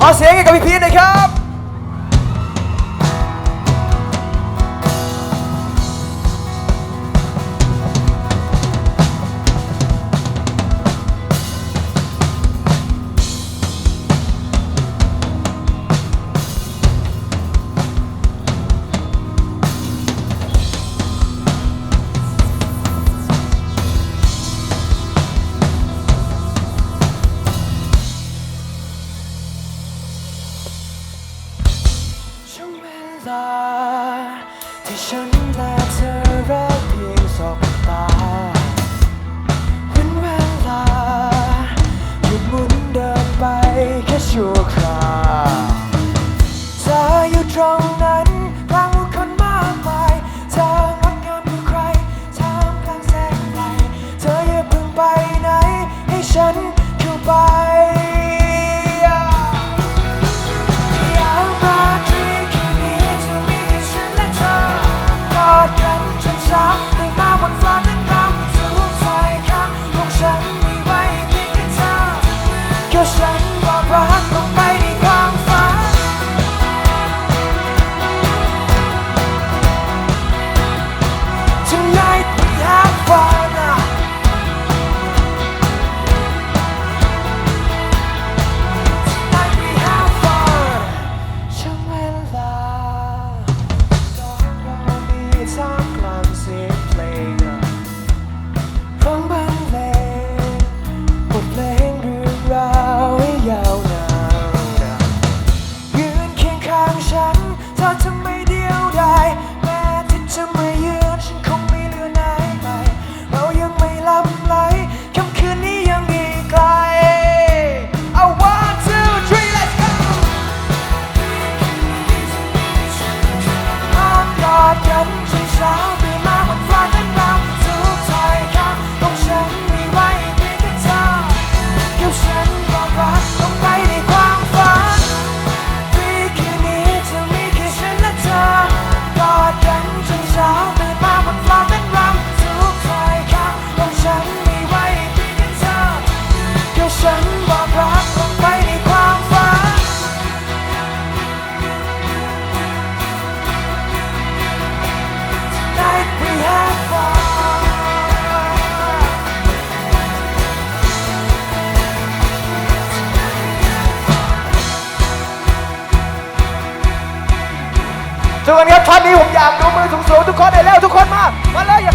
ขอเสียงให้กับพี่พีทหน่อยครับ ที่ฉันและเธอรักเพียงสองตาเป็นเวลาหยุดหมุนเดินไปแค่ชั่วคราจะอยู่ตรงนั้น ดูกันครับช็อตนี้ผมอยากดูมือสูงๆทุกคนได้แล้วทุกคนมา มาเลย